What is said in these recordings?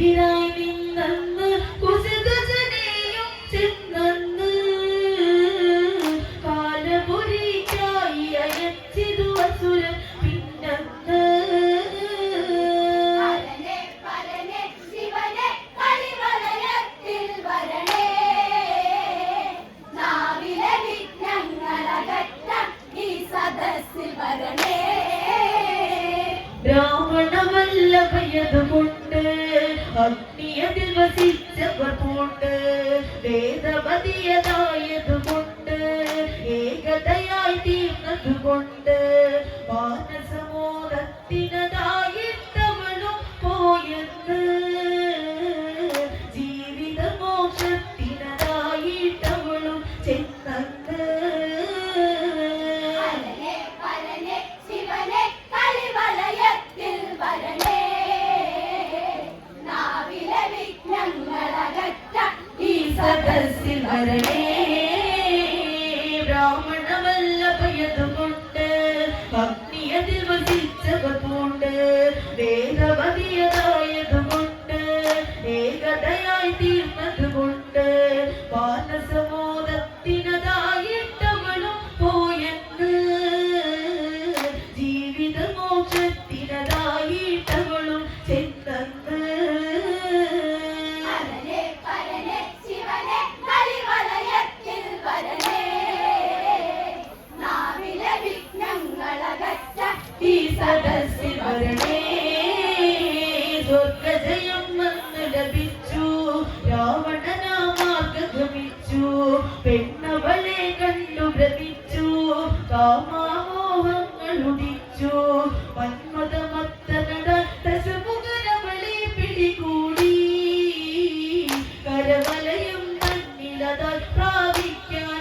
എതിരായി നിന്നെന്ന് കുസകുസനെയും ചെന്നെന്ന് കാലപുരിക്കായി അയച്ചിതു അസുര പിന്നെന്ന് ബ്രാഹ്മണമല്ല ഭയതുകൊണ്ട് അഗ്നിയതിൽ വസിച്ചവർ പൂണ്ട് വേദമതിയതായതുകൊണ്ട് ഏകതയായി തീർന്നതുകൊണ്ട് ആയതുകൊണ്ട് അഗ്നിയതിൽ വസിച്ചവർ കൊണ്ട് വേഗമതിയതായതുകൊണ്ട് ഏകതയായി തീർന്നതുകൊണ്ട് മാനസമോദത്തിനതായിട്ടവളും പോയെന്ന്. ജീവിത മോക്ഷത്തിനതായിട്ട് ജയം വന്ന് ലഭിച്ചു. രാവണനാമാർഗമിച്ചു പെണ്ണവളെ കണ്ടു ഭ്രമിച്ചു. കാമാമോഹങ്ങൾ ഉടിച്ചു മന്മതമത്ത നടസുമുഖനവളെ പിടികൂടി. കരവലയും തന്നിലത പ്രാപിക്കാൻ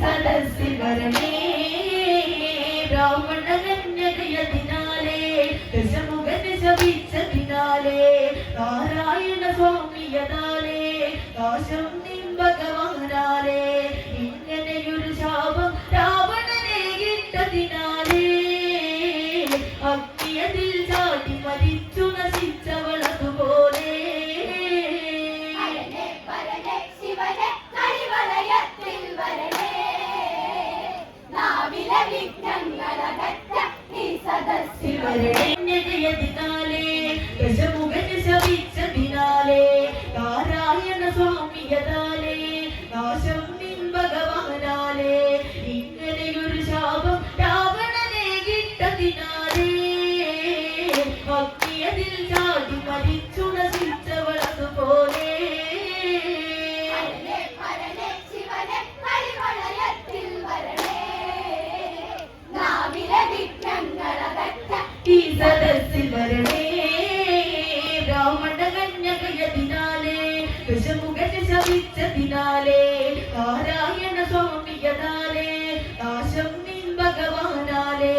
സദസ്സിൽ വരണേ. ബ്രാഹ്മണരഞ്ഞതിനാലേ ദശമുഖന് ശപിച്ചതിനാലേ നാരായണ സ്വാമിയതാലേ കാശം നീ நிலவிட்டங்கள் அகற்ற நீ சதசிவருடைய പുണ്യകയതിനാലേ ദശമുഖ ശവിച്ചതിനാലേ നാരായണ സ്വാമിയതാലേ നാശം നിൻ ഭഗവാനാലേ